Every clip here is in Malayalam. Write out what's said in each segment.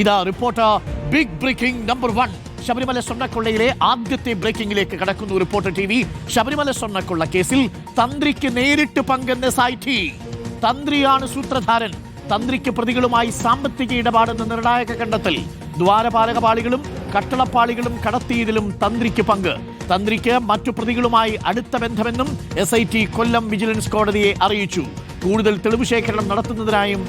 ഇതാ reporter big breaking number one Sabarimala സ്വർണക്കൊള്ളയിലെ ആദ്യത്തെ ബ്രേക്കിംഗിലേക്ക് കടക്കുന്നു റിപ്പോർട്ടർ ടി വി ശബരിമല സ്വർണക്കൊള്ള കേസിൽ തന്ത്രിക്ക് നേരിട്ട് പങ്കെന്ന് സായിറ്റി തന്ത്രിയാണ് സൂത്രധാരൻ. തന്ത്രിക്ക് പ്രതികളുമായി സാമ്പത്തിക ഇടപാടെന്ന് നിർണായക കണ്ടെത്തൽ ദ്വാരപാലകപാളികളും കട്ടളപ്പാളികളും കടത്തിയതിലും തന്ത്രിക്ക് പങ്ക്. തന്ത്രിക്ക് മറ്റു പ്രതികളുമായി അടുത്ത ബന്ധമെന്നും എസ് കൊല്ലം വിജിലൻസ് കോടതിയെ അറിയിച്ചു. കൂടുതൽ തെളിവ് ശേഖരണം നടത്തുന്നതിനായും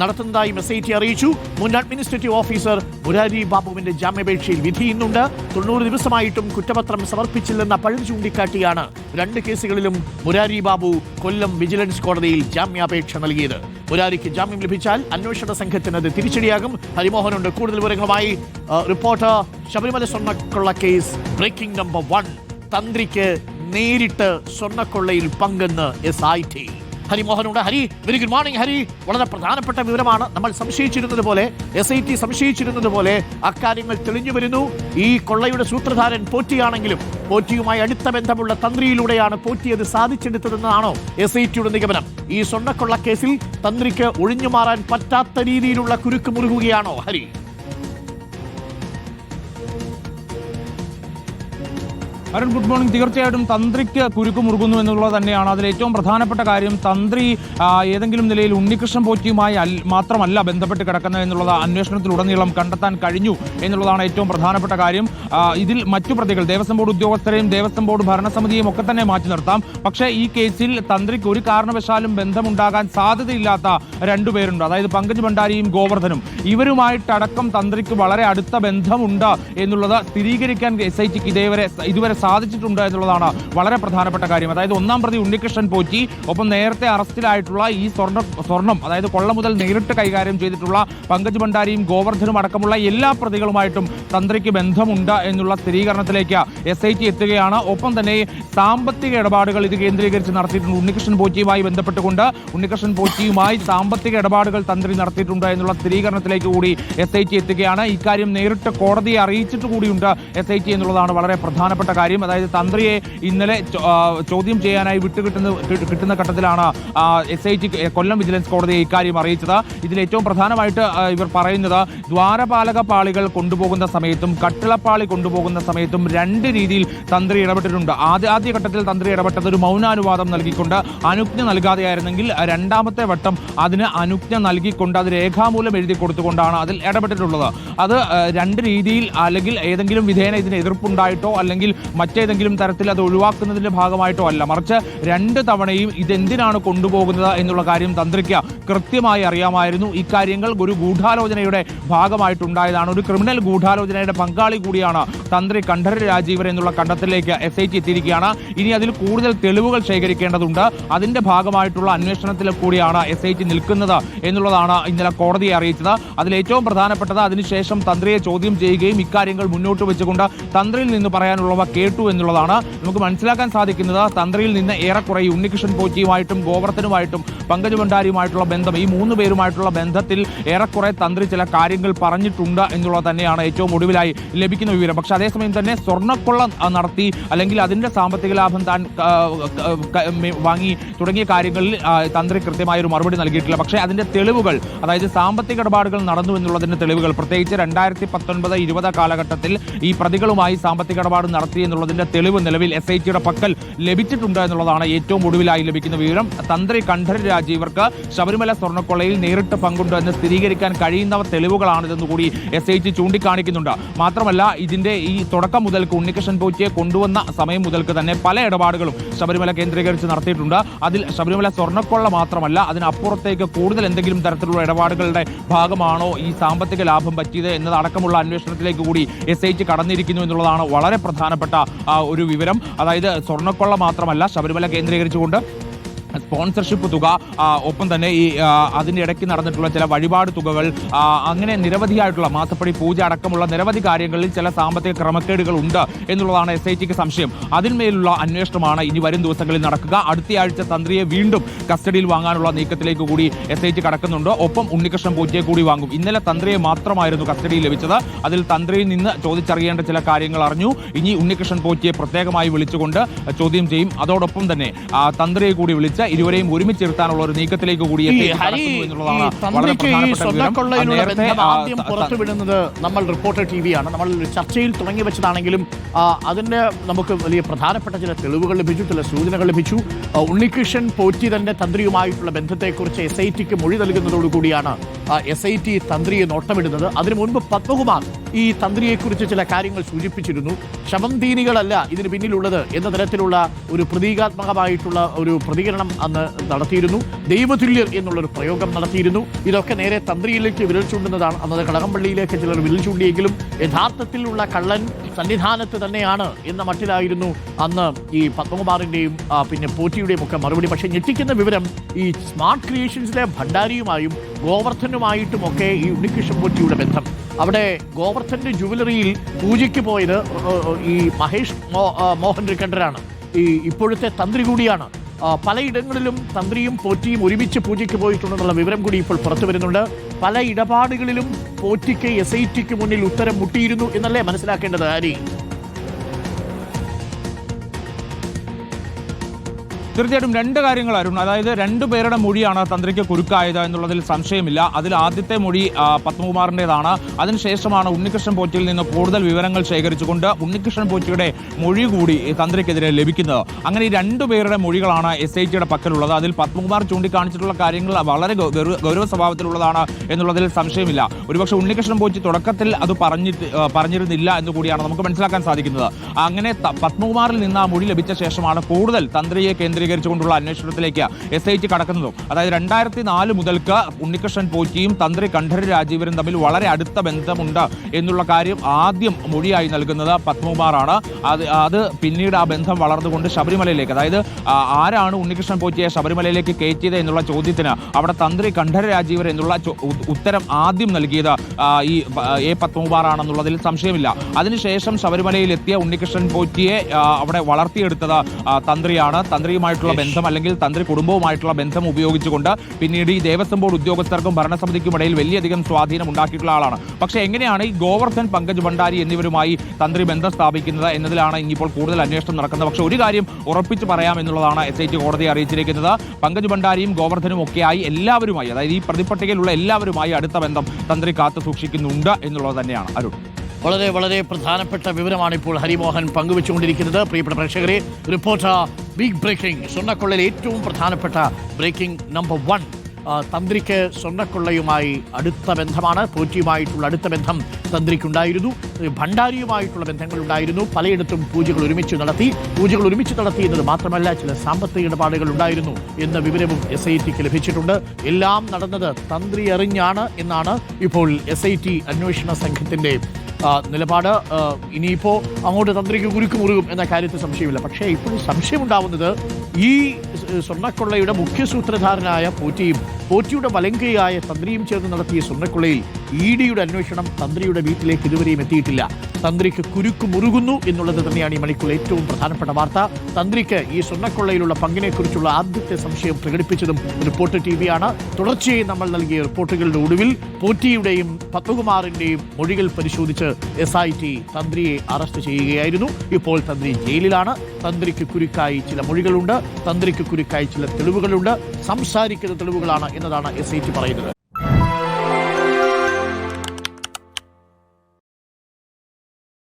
നടത്തുന്നതായും എസ് ഐ ടി അറിയിച്ചു. മുൻ അഡ്മിനിസ്ട്രേറ്റീവ് ഓഫീസർ മുരാരി ബാബുവിന്റെ ജാമ്യാപേക്ഷയിൽ വിധി ഇന്നുണ്ട്. തൊണ്ണൂറ് ദിവസമായിട്ടും കുറ്റപത്രം സമർപ്പിച്ചില്ലെന്ന പഴി ചൂണ്ടിക്കാട്ടിയാണ് രണ്ട് കേസുകളിലും മുരാരി ബാബു കൊല്ലം വിജിലൻസ് കോടതിയിൽ ജാമ്യാപേക്ഷ നൽകിയത്. മുരാരിക്ക് ജാമ്യം ലഭിച്ചാൽ അന്വേഷണ സംഘത്തിന് അത് തിരിച്ചടിയാകും. ഹരിമോഹനുണ്ട്. കൂടുതൽ വിവരങ്ങളുമായി റിപ്പോർട്ടർ ശബരിമല സ്വർണക്കൊള്ള കേസ് ബ്രേക്കിംഗ് നമ്പർ വൺ. തന്ത്രിക്ക് നേരിട്ട് സ്വർണക്കൊള്ളയിൽ പങ്കെന്ന് S I T ഹരിമോഹനുണ്ട് Hari very good morning Hari. വളരെ പ്രധാനപ്പെട്ട വിവരമാണ്. നമ്മൾ സംശയിച്ചിരുന്നത് പോലെ എസ് ഐ ടി സംശയിച്ചിരുന്നത് പോലെ അക്കാര്യങ്ങൾ തെളിഞ്ഞു വരുന്നു. ഈ കൊള്ളയുടെ സൂത്രധാരൻ പോറ്റിയാണെങ്കിലും പോറ്റിയുമായി അടുത്ത ബന്ധമുള്ള തന്ത്രിയിലൂടെയാണ് പോറ്റി അത് സാധിച്ചെടുത്തതെന്നാണോ എസ് ഐ ടിയുടെ നിഗമനം? ഈ സ്വർണക്കൊള്ള കേസിൽ തന്ത്രിക്ക് ഒഴിഞ്ഞു മാറാൻ പറ്റാത്ത രീതിയിലുള്ള കുരുക്ക് മുറുകുകയാണോ ഹരി? Arun good morning. തീർച്ചയായിട്ടും തന്ത്രിക്ക് കുരുക്ക് മുറുകുന്നു എന്നുള്ളത് തന്നെയാണ്. അതിൽ ഏറ്റവും പ്രധാനപ്പെട്ട കാര്യം തന്ത്രി ഏതെങ്കിലും നിലയിൽ ഉണ്ണികൃഷ്ണൻ പോറ്റിയുമായി മാത്രമല്ല ബന്ധപ്പെട്ട് കിടക്കുന്നത് എന്നുള്ളത് അന്വേഷണത്തിലുടനീളം കണ്ടെത്താൻ കഴിഞ്ഞു എന്നുള്ളതാണ് ഏറ്റവും പ്രധാനപ്പെട്ട കാര്യം. ഇതിൽ മറ്റു പ്രതികൾ ദേവസ്വം ബോർഡ് ഉദ്യോഗസ്ഥരെയും ദേവസ്വം ബോർഡ് ഭരണസമിതിയും ഒക്കെ തന്നെ മാറ്റി നിർത്താം. പക്ഷേ ഈ കേസിൽ തന്ത്രിക്ക് ഒരു കാരണവശാലും ബന്ധമുണ്ടാകാൻ സാധ്യതയില്ലാത്ത രണ്ടുപേരുണ്ട് അതായത് പങ്കജ് ഭണ്ഡാരിയും ഗോവർദ്ധനും. ഇവരുമായിട്ടടക്കം തന്ത്രിക്ക് വളരെ അടുത്ത ബന്ധമുണ്ട് എന്നുള്ളത് സ്ഥിരീകരിക്കാൻ എസ് ഐ ടിക്ക് ഇതേവരെ ഇതുവരെ സാധിച്ചിട്ടുണ്ട് എന്നുള്ളതാണ് വളരെ പ്രധാനപ്പെട്ട കാര്യം. അതായത് ഒന്നാം പ്രതി ഉണ്ണികൃഷ്ണൻ പോറ്റി ഒപ്പം നേരത്തെ അറസ്റ്റിലായിട്ടുള്ള ഈ സ്വർണ സ്വർണം അതായത് കൊള്ള മുതൽ നേരിട്ട് കൈകാര്യം ചെയ്തിട്ടുള്ള പങ്കജ് ഭണ്ഡാരിയും ഗോവർദ്ധനും അടക്കമുള്ള എല്ലാ പ്രതികളുമായിട്ടും തന്ത്രിക്ക് ബന്ധമുണ്ട് എന്നുള്ള സ്ഥിരീകരണത്തിലേക്ക് എസ് ഐ ടി എത്തുകയാണ്. ഒപ്പം തന്നെ സാമ്പത്തിക ഇടപാടുകൾ ഇത് കേന്ദ്രീകരിച്ച് നടത്തിയിട്ടുണ്ട് ഉണ്ണികൃഷ്ണൻ പോറ്റിയുമായി ബന്ധപ്പെട്ടുകൊണ്ട്. ഉണ്ണികൃഷ്ണൻ പോറ്റിയുമായി സാമ്പത്തിക ഇടപാടുകൾ തന്ത്രി നടത്തിയിട്ടുണ്ട് എന്നുള്ള സ്ഥിരീകരണത്തിലേക്ക് കൂടി എസ് ഐ ടി എത്തുകയാണ്. ഇക്കാര്യം നേരിട്ട് കോടതിയെ അറിയിച്ചിട്ട് കൂടിയുണ്ട് എസ് ഐ ടി എന്നുള്ളതാണ് വളരെ പ്രധാനപ്പെട്ട കാര്യം. അതായത് തന്ത്രിയെ ഇന്നലെ ചോദ്യം ചെയ്യാനായി വിട്ടുകിട്ടുന്ന കിട്ടുന്ന ഘട്ടത്തിലാണ് S I T Kollam vigilance കോടതിയെ ഇക്കാര്യം അറിയിച്ചത്. ഇതിൽ ഏറ്റവും പ്രധാനമായിട്ട് ഇവർ പറയുന്നത് ദ്വാരപാലക പാളികൾ കൊണ്ടുപോകുന്ന സമയത്തും കട്ടിളപ്പാളി കൊണ്ടുപോകുന്ന സമയത്തും രണ്ട് രീതിയിൽ തന്ത്രി ഇടപെട്ടിട്ടുണ്ട്. ആദ്യ ആദ്യഘട്ടത്തിൽ തന്ത്രി ഇടപെട്ടത് ഒരു മൗനാനുവാദം നൽകിക്കൊണ്ട് അനുജ്ഞ നൽകാതെയായിരുന്നെങ്കിൽ രണ്ടാമത്തെ വട്ടം അതിന് അനുജ്ഞ നൽകിക്കൊണ്ട് അത് രേഖാമൂലം എഴുതി കൊടുത്തുകൊണ്ടാണ് അതിൽ ഇടപെട്ടിട്ടുള്ളത്. അത് രണ്ട് രീതിയിൽ അല്ലെങ്കിൽ ഏതെങ്കിലും വിധേന ഇതിന് എതിർപ്പുണ്ടായിട്ടോ അല്ലെങ്കിൽ മറ്റേതെങ്കിലും തരത്തിൽ അത് ഒഴിവാക്കുന്നതിന്റെ ഭാഗമായിട്ടോ അല്ല. മറിച്ച് രണ്ട് തവണയും ഇതെന്തിനാണ് കൊണ്ടുപോകുന്നത് എന്നുള്ള കാര്യം തന്ത്രിക്ക് കൃത്യമായി അറിയാമായിരുന്നു. ഇക്കാര്യങ്ങൾ ഒരു ഗൂഢാലോചനയുടെ ഭാഗമായിട്ടുണ്ടായതാണ്. ഒരു ക്രിമിനൽ ഗൂഢാലോചനയുടെ പങ്കാളി കൂടിയാണ് തന്ത്രി കണ്ഠര രാജീവൻ എന്നുള്ള കണ്ടത്തിലേക്ക് എസ് ഐ ടി എത്തിയിരിക്കുകയാണ്. ഇനി അതിൽ കൂടുതൽ തെളിവുകൾ ശേഖരിക്കേണ്ടതുണ്ട്. അതിന്റെ ഭാഗമായിട്ടുള്ള അന്വേഷണത്തിൽ കൂടിയാണ് എസ് ഐ ടി നിൽക്കുന്നത് എന്നുള്ളതാണ് ഇന്നലെ കോടതിയെ അറിയിച്ചത്. അതിൽ ഏറ്റവും പ്രധാനപ്പെട്ടത് അതിനുശേഷം തന്ത്രിയെ ചോദ്യം ചെയ്യുകയും ഇക്കാര്യങ്ങൾ മുന്നോട്ട് വെച്ചുകൊണ്ട് തന്ത്രിയിൽ നിന്ന് പറയാനുള്ളവ കേട്ടു എന്നുള്ളതാണ് നമുക്ക് മനസ്സിലാക്കാൻ സാധിക്കുന്നത്. തന്ത്രിയിൽ നിന്ന് ഏറെക്കുറെ ഉണ്ണികൃഷ്ണൻ പോറ്റിയുമായിട്ടും ഗോവർദ്ധനുമായിട്ടും പങ്കജ് ഭണ്ഡാരിയുമായിട്ടുള്ള ബന്ധം ഈ മൂന്ന് പേരുമായിട്ടുള്ള ബന്ധത്തിൽ ഏറെക്കുറെ തന്ത്രി ചില കാര്യങ്ങൾ പറഞ്ഞിട്ടുണ്ട് എന്നുള്ളത് തന്നെയാണ് ഏറ്റവും ഒടുവിലായി ലഭിക്കുന്ന വിവരം. പക്ഷെ അതേസമയം തന്നെ സ്വർണക്കൊള്ള നടത്തി അല്ലെങ്കിൽ അതിന്റെ സാമ്പത്തിക ലാഭം താൻ വാങ്ങി തുടങ്ങിയ കാര്യങ്ങളിൽ തന്ത്രി കൃത്യമായ ഒരു മറുപടി നൽകിയിട്ടില്ല. പക്ഷേ അതിന്റെ തെളിവുകൾ അതായത് സാമ്പത്തിക ഇടപാടുകൾ നടന്നു എന്നുള്ളതിന്റെ തെളിവുകൾ പ്രത്യേകിച്ച് രണ്ടായിരത്തി പത്തൊൻപത് ഇരുപത് കാലഘട്ടത്തിൽ ഈ പ്രതികളുമായി സാമ്പത്തിക ഇടപാട് നടത്തി എന്നുള്ളതിന്റെ തെളിവ് നിലവിൽ എസ് ഐ ടിയുടെ പക്കൽ ലഭിച്ചിട്ടുണ്ട് എന്നുള്ളതാണ് ഏറ്റവും ഒടുവിലായി ലഭിക്കുന്ന വിവരം. തന്ത്രി കണ്ഠര രാജീവർക്ക് ശബരിമല സ്വർണക്കൊള്ളയിൽ നേരിട്ട് പങ്കുണ്ട് എന്ന് സ്ഥിരീകരിക്കാൻ കഴിയുന്നവർ തെളിവുകളാണിതെന്ന് കൂടി എസ് ഐ ടി ചൂണ്ടിക്കാണിക്കുന്നുണ്ട്. മാത്രമല്ല ഇതിന്റെ ഈ തുടക്കം മുതൽക്ക് ഉണ്ണികൃഷ്ണൻ പോറ്റിയെ കൊണ്ടുവന്ന സമയം മുതൽക്ക് തന്നെ പല ഇടപാടുകളും ശബരിമല കേന്ദ്രീകരിച്ച് നടത്തിയിട്ടുണ്ട്. അതിൽ ശബരിമല സ്വർണക്കൊള്ള മാത്രമല്ല അതിനപ്പുറത്തേക്ക് കൂടുതൽ എന്തെങ്കിലും തരത്തിലുള്ള ഇടപാടുകളുടെ ഭാഗമാണോ ഈ സാമ്പത്തിക ലാഭം പറ്റിയത് എന്നതടക്കമുള്ള അന്വേഷണത്തിലേക്ക് കൂടി എസ് ഐ ടി കടന്നിരിക്കുന്നു എന്നുള്ളതാണ് വളരെ പ്രധാനപ്പെട്ട ഒരു വിവരം. അതായത് സ്വർണക്കൊള്ള മാത്രമല്ല ശബരിമല കേന്ദ്രീകരിച്ചുകൊണ്ട് സ്പോൺസർഷിപ്പ് തുക ഒപ്പം തന്നെ ഈ അതിന്റെ ഇടയ്ക്ക് നടന്നിട്ടുള്ള ചില വഴിപാട് തുകകൾ അങ്ങനെ നിരവധിയായിട്ടുള്ള മാസപ്പടി പൂജ അടക്കമുള്ള നിരവധി കാര്യങ്ങളിൽ ചില സാമ്പത്തിക ക്രമക്കേടുകൾ ഉണ്ട് എന്നുള്ളതാണ് എസ് ഐ ടിക്ക് സംശയം. അതിന്മേലുള്ള അന്വേഷണമാണ് ഇനി വരും ദിവസങ്ങളിൽ നടക്കുക. അടുത്തയാഴ്ച തന്ത്രിയെ വീണ്ടും കസ്റ്റഡിയിൽ വാങ്ങാനുള്ള നീക്കത്തിലേക്ക് കൂടി എസ് ഐ ടി കടക്കുന്നുണ്ട്. ഒപ്പം ഉണ്ണികൃഷ്ണൻ പൂജയെ കൂടി വാങ്ങും. ഇന്നലെ തന്ത്രിയെ മാത്രമായിരുന്നു കസ്റ്റഡിയിൽ ലഭിച്ചത്. അതിൽ തന്ത്രിയിൽ നിന്ന് ചോദിച്ചറിയേണ്ട ചില കാര്യങ്ങൾ അറിഞ്ഞു. ഇനി ഉണ്ണികൃഷ്ണൻ പോറ്റിയെ പ്രത്യേകമായി വിളിച്ചുകൊണ്ട് ചോദ്യം ചെയ്യും. അതോടൊപ്പം തന്നെ തന്ത്രിയെ കൂടി വിളിച്ച് വിളിച്ച് ഇരുവരെയും ഒരുമിച്ച് ഇരുത്താനുള്ള ഒരു നീക്കത്തിലേക്ക് കൂടി ആദ്യം പുറത്തുവിടുന്നത് നമ്മൾ റിപ്പോർട്ടർ ടി ആണ്. നമ്മൾ ചർച്ചയിൽ തുടങ്ങി വെച്ചതാണെങ്കിലും അതിന്റെ നമുക്ക് വലിയ പ്രധാനപ്പെട്ട ചില തെളിവുകൾ ലഭിച്ചു ചില സൂചനകൾ ലഭിച്ചു. ഉണ്ണികൃഷ്ണൻ പോറ്റി തന്റെ തന്ത്രിയുമായിട്ടുള്ള ബന്ധത്തെക്കുറിച്ച് എസ് ഐ ടിക്ക് മൊഴി നൽകുന്നതോടുകൂടിയാണ് എസ് ഐ ടി തന്ത്രിയെ നോട്ടമിടുന്നത്. അതിനു മുൻപ് പത്മകുമാർ ഈ തന്ത്രിയെക്കുറിച്ച് ചില കാര്യങ്ങൾ സൂചിപ്പിച്ചിരുന്നു. ശവന്തീനികളല്ല ഇതിന് പിന്നിലുള്ളത് എന്ന തരത്തിലുള്ള ഒരു പ്രതീകാത്മകമായിട്ടുള്ള ഒരു പ്രതികരണം അന്ന് നടത്തിയിരുന്നു. ദൈവതുല്യർ എന്നുള്ളൊരു പ്രയോഗം നടത്തിയിരുന്നു. ഇതൊക്കെ നേരെ തന്ത്രിയിലേക്ക് വിരൽ ചൂണ്ടുന്നതാണ്. അന്നത് കടകംപള്ളിയിലേക്ക് ചിലർ വിരൽ ചൂണ്ടിയെങ്കിലും യഥാർത്ഥത്തിലുള്ള കള്ളൻ സന്നിധാനത്ത് തന്നെയാണ് എന്ന മട്ടിലായിരുന്നു അന്ന് ഈ പത്മകുമാറിന്റെയും പിന്നെ പോറ്റിയുടെയും ഒക്കെ മറുപടി. പക്ഷേ ഞെട്ടിക്കുന്ന വിവരം ഈ സ്മാർട്ട് ക്രിയേഷൻസിലെ ഭണ്ഡാരിയുമായും ഗോവർദ്ധനുമായിട്ടും ഒക്കെ ഈ ഉണ്ണികൃഷ്ണൻ പോറ്റിയുടെ ബന്ധം. അവിടെ ഗോവർദ്ധന്റെ ജുവലറിയിൽ പൂജയ്ക്ക് പോയത് ഈ മഹേഷ് മോഹൻ റിക്കണ്ടറാണ് ഈ ഇപ്പോഴത്തെ തന്ത്രി കൂടിയാണ്. പലയിടങ്ങളിലും തന്ത്രിയും പോറ്റിയും ഒരുമിച്ച് പൂജയ്ക്ക് പോയിട്ടുണ്ടെന്നുള്ള വിവരം കൂടി ഇപ്പോൾ പുറത്തു വരുന്നുണ്ട്. പല ഇടപാടുകളിലും പോറ്റിക്ക് എസ് ഐ ടിക്ക് മുന്നിൽ ഉത്തരം മുട്ടിയിരുന്നു എന്നല്ലേ മനസ്സിലാക്കേണ്ടത് ആരി? തീർച്ചയായിട്ടും രണ്ട് കാര്യങ്ങൾ അരുൺ. അതായത് രണ്ടു പേരുടെ മൊഴിയാണ് തന്ത്രിക്ക് കുരുക്കായത് എന്നുള്ളതിൽ സംശയമില്ല. അതിൽ ആദ്യത്തെ മൊഴി പത്മകുമാറിന്റെതാണ് അതിനുശേഷമാണ് ഉണ്ണികൃഷ്ണൻ പോറ്റിയിൽ നിന്ന് കൂടുതൽ വിവരങ്ങൾ ശേഖരിച്ചുകൊണ്ട് ഉണ്ണികൃഷ്ണൻ പോറ്റിയുടെ മൊഴി കൂടി തന്ത്രിക്കെതിരെ ലഭിക്കുന്നത്. അങ്ങനെ ഈ രണ്ടു പേരുടെ മൊഴികളാണ് എസ് ഐ ടിയുടെ പക്കലുള്ളത്. അതിൽ പത്മകുമാർ ചൂണ്ടിക്കാണിച്ചിട്ടുള്ള കാര്യങ്ങൾ വളരെ ഗൗരവ സ്വഭാവത്തിലുള്ളതാണ് എന്നുള്ളതിൽ സംശയമില്ല. ഒരുപക്ഷെ ഉണ്ണികൃഷ്ണൻ പോറ്റി തുടക്കത്തിൽ അത് പറഞ്ഞിട്ട് പറഞ്ഞിരുന്നില്ല എന്ന് കൂടിയാണ് നമുക്ക് മനസ്സിലാക്കാൻ സാധിക്കുന്നത്. അങ്ങനെ പത്മകുമാറിൽ നിന്ന് ആ മൊഴി ലഭിച്ച ശേഷമാണ് കൂടുതൽ തന്ത്രിയെ കേന്ദ്രീകരിച്ചുകൊണ്ടുള്ള അന്വേഷണത്തിലേക്ക് എസ് ഐ ടി കടക്കുന്നതും. അതായത് രണ്ടായിരത്തി നാല് മുതൽക്ക് ഉണ്ണികൃഷ്ണൻ പോറ്റിയും തന്ത്രി കണ്ഠര രാജീവരും തമ്മിൽ വളരെ അടുത്ത ബന്ധമുണ്ട് എന്നുള്ള കാര്യം ആദ്യം മൊഴിയായി നൽകുന്നത് പത്മകുമാറാണ്. അത് അത് പിന്നീട് ആ ബന്ധം വളർന്നുകൊണ്ട് ശബരിമലയിലേക്ക് അതായത് ആരാണ് ഉണ്ണികൃഷ്ണൻ പോറ്റിയെ ശബരിമലയിലേക്ക് കയറ്റിയത് എന്നുള്ള ചോദ്യത്തിന് അവിടെ തന്ത്രി കണ്ഠര രാജീവർ എന്നുള്ള ഉത്തരം ആദ്യം നൽകിയത് ഈ എ പത്മകുമാറാണെന്നുള്ളതിൽ സംശയമില്ല. അതിനുശേഷം ശബരിമലയിൽ എത്തിയ ഉണ്ണികൃഷ്ണൻ പോറ്റിയെ അവിടെ വളർത്തിയെടുത്തത് തന്ത്രിയാണ്. തന്ത്രിയാണ് തന്ത്രിയുമായിട്ടുള്ള ബന്ധം അല്ലെങ്കിൽ തന്ത്രി കുടുംബവുമായിട്ടുള്ള ബന്ധം ഉപയോഗിച്ചുകൊണ്ട് പിന്നീട് ഈ ദേവസ്വം ബോർഡ് ഉദ്യോഗസ്ഥർക്കും ഭരണസമിതിക്കും ഇടയിൽ വലിയധികം സ്വാധീനം ഉണ്ടാക്കിയിട്ടുള്ള ആളാണ്. പക്ഷേ എങ്ങനെയാണ് ഈ ഗോവർദ്ധൻ പങ്കജ് ഭണ്ഡാരി എന്നിവരുമായി തന്ത്രി ബന്ധം സ്ഥാപിക്കുന്നത് എന്നതിലാണ് ഇനിയിപ്പോൾ കൂടുതൽ അന്വേഷണം നടക്കുന്നത്. പക്ഷേ ഒരു കാര്യം ഉറപ്പിച്ച് പറയാം എന്നുള്ളതാണ് എസ് ഐ ടി കോടതിയെ അറിയിച്ചിരിക്കുന്നത്. പങ്കജ് ഭണ്ഡാരിയും ഗോവർദ്ധനും ഒക്കെയായി എല്ലാവരുമായി അതായത് ഈ പ്രതിപട്ടികയിലുള്ള എല്ലാവരുമായി അടുത്ത ബന്ധം തന്ത്രി കാത്തു സൂക്ഷിക്കുന്നുണ്ട് എന്നുള്ളത് തന്നെയാണ്. അരുൺ. വളരെ വളരെ പ്രധാനപ്പെട്ട വിവരമാണ് ഇപ്പോൾ ഹരിമോഹൻ പങ്കുവെച്ചുകൊണ്ടിരിക്കുന്നത്. പ്രിയപ്പെട്ട പ്രേക്ഷകരെ റിപ്പോർട്ടർ ബിഗ് ബ്രേക്കിംഗ് സ്വർണക്കൊള്ളയിൽ ഏറ്റവും പ്രധാനപ്പെട്ട ബ്രേക്കിംഗ് നമ്പർ വൺ തന്ത്രിക്ക് സ്വർണക്കൊള്ളയുമായി അടുത്ത ബന്ധമാണ്. പൂജയുമായിട്ടുള്ള അടുത്ത ബന്ധം തന്ത്രിക്കുണ്ടായിരുന്നു. ഭണ്ഡാരിയുമായിട്ടുള്ള ബന്ധങ്ങൾ ഉണ്ടായിരുന്നു പലയിടത്തും പൂജകൾ ഒരുമിച്ച് നടത്തി. പൂജകൾ ഒരുമിച്ച് നടത്തി എന്നത് മാത്രമല്ല ചില സാമ്പത്തിക ഇടപാടുകൾ ഉണ്ടായിരുന്നു എന്ന വിവരവും എസ് ഐ ടിക്ക് ലഭിച്ചിട്ടുണ്ട്. എല്ലാം നടന്നത് തന്ത്രി അറിഞ്ഞാണ് എന്നാണ് ഇപ്പോൾ എസ് ഐ ടി അന്വേഷണ സംഘത്തിന്റെ ആ, നിലപാട് ഇനിയിപ്പോൾ ഇനിയിപ്പോ അങ്ങോട്ട് തന്ത്രിക്ക് കുരുക്ക് മുറുകും എന്ന കാര്യത്തിൽ സംശയമില്ല. പക്ഷേ ഇപ്പോഴും സംശയമുണ്ടാവുന്നത് ഈ സ്വർണക്കൊള്ളയുടെ മുഖ്യ സൂത്രധാരനായ പോറ്റിയും പോറ്റിയുടെ വലങ്കയായ തന്ത്രിയും ചേർന്ന് നടത്തിയ സ്വർണക്കൊള്ളയിൽ ഇ ഡിയുടെ അന്വേഷണം തന്ത്രിയുടെ വീട്ടിലേക്ക് ഇതുവരെയും എത്തിയിട്ടില്ല. തന്ത്രിക്ക് കുരുക്ക് മുറുകുന്നു എന്നുള്ളത് തന്നെയാണ് ഈ മണിക്കൂർ ഏറ്റവും പ്രധാനപ്പെട്ട വാർത്ത. തന്ത്രിക്ക് ഈ സ്വർണക്കൊള്ളയിലുള്ള പങ്കിനെക്കുറിച്ചുള്ള ആദ്യത്തെ സംശയം പ്രകടിപ്പിച്ചതും റിപ്പോർട്ട് ടി വിയാണ് തുടർച്ചയായി നമ്മൾ നൽകിയ റിപ്പോർട്ടുകളുടെ ഒടുവിൽ പോറ്റിയുടെയും പത്മകുമാറിന്റെയും മൊഴികൾ പരിശോധിച്ച് എസ് ഐ ടി തന്ത്രിയെ അറസ്റ്റ് ചെയ്യുകയായിരുന്നു. ഇപ്പോൾ തന്ത്രി ജയിലിലാണ്. തന്ത്രിക്ക് കുരുക്കായി ചില മൊഴികളുണ്ട്. തന്ത്രിക്ക് കുരുക്കായി ചില തെളിവുകളുണ്ട്. സംസാരിക്കുന്ന തെളിവുകളാണ് എന്നതാണ് എസ് ഐ ടി പറയുന്നത്.